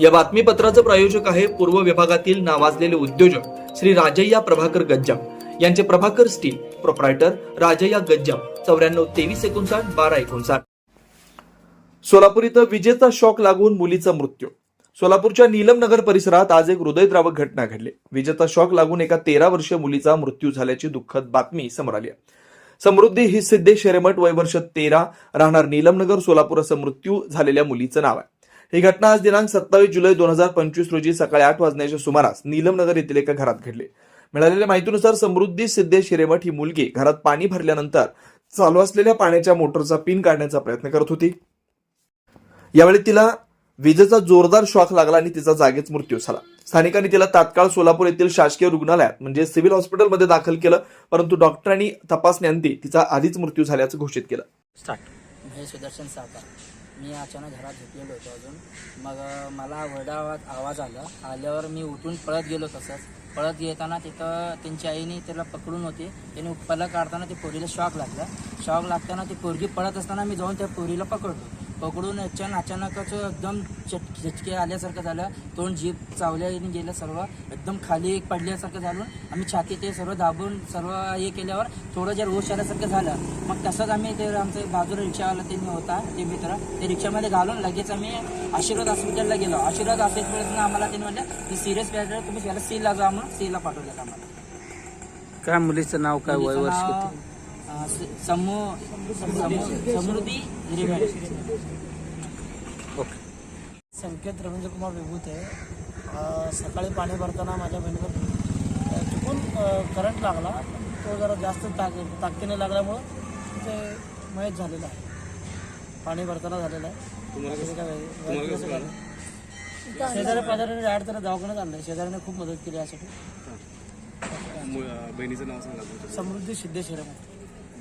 या बातमीपत्राचं प्रायोजक आहे पूर्व विभागातील नावाजलेले उद्योजक श्री राजय्या प्रभाकर गज्जाम. यांचे प्रभाकर स्टील प्रोप्रायटर राजय्या गज्जाम. चौऱ्याण्णव तेवीस एकोणसाठ बारा एकोणसाठ. सोलापूर इथं विजेचा शॉक लागून मुलीचा मृत्यू. सोलापूरच्या नीलम नगर परिसरात आज एक हृदयद्रावक घटना घडली. विजेचा शॉक लागून एका तेरा वर्षीय मुलीचा मृत्यू झाल्याची दुःखद बातमी समोर आली आहे. समृद्धी ही सिद्धेश शेरेमठ वय वर्ष तेरा राहणार नीलमनगर सोलापूर असं मृत्यू झालेल्या मुलीचं नाव आहे. ही घटना आज दिनांक सत्तावीस जुलै दोन हजार पंचवीस रोजी सकाळी आठ वाजण्याच्या सुमारास नीलमनगर येथील एका घरात घडली. मिळालेल्या माहितीनुसार समृद्धी सिद्धेश हिरेमठ ही मुलगी घरात पाणी भरल्यानंतर चालू असलेल्या पाण्याच्या मोटरचा पिन काढण्याचा प्रयत्न करत होती. यावेळी तिला विजेचा जोरदार शॉक लागला आणि तिचा जागेच मृत्यू झाला. स्थानिकांनी तिला तात्काळ सोलापूर येथील शासकीय रुग्णालयात म्हणजे सिव्हिल हॉस्पिटलमध्ये दाखल केलं परंतु डॉक्टरांनी तपासण्याअंती तिचा आधीच मृत्यू झाल्याचं घोषित केलं. स्टार्ट सुदर्शन सावकार. मी अचानक घरात झोपलेलो होतो अजून. मग मला वरडा आवाज आवाज आला. आल्यावर मी उठून पळत गेलो तसंच. पळत येताना तिथं त्यांची आईने त्याला पकडून होते. त्याने पळत काढताना ते पोरीला शॉक लागला. शॉक लागताना ती पोरगी पळत असताना मी जाऊन त्या पोरीला पकडतो पकडून अचानक अचानकच एकदम चट चटके आल्यासारखं झालं. तोंड जीभ चावल्याने गेलं सर्व. एकदम खाली पडल्यासारखं झालं. आम्ही छाती ते सर्व दाबून सर्व हे केल्यावर थोडं जर होश आल्यासारखं झालं मग तसंच आम्ही ते आमचं बाजूला रिक्षावाला त्यांनी होता ते मित्र. ते रिक्षामध्ये घालून लगेच आम्ही आशीर्वाद हॉस्पिटलला गेलो. आशीर्वाद हॉस्पिटलला आम्हाला त्यांनी म्हटलं की सिरियस पॅटर तुम्ही सीला जा म्हणून सीला पाठवलं आम्हाला. काय मुलीचं नाव काय वय वर्ष समू समू- समृद्धी हिरेमठ ओके. संकेत रवींद्र कुमार विभूत आहे सकाळी पाणी भरताना माझ्या बहिणीला अ, चुकून करंट लागला. तो जरा जास्त ताक ताकदीने लागल्यामुळं ते मयत झालेलं आहे. पाणी भरताना झालेलं आहे. शेजारी पाजाऱ्याने ॲड त्याला दवाखान्यात आणलं शेजाऱ्याने खूप मदत केली यासाठी. बहिणीचं नाव सांगा समृद्धी सिद्धेश्वर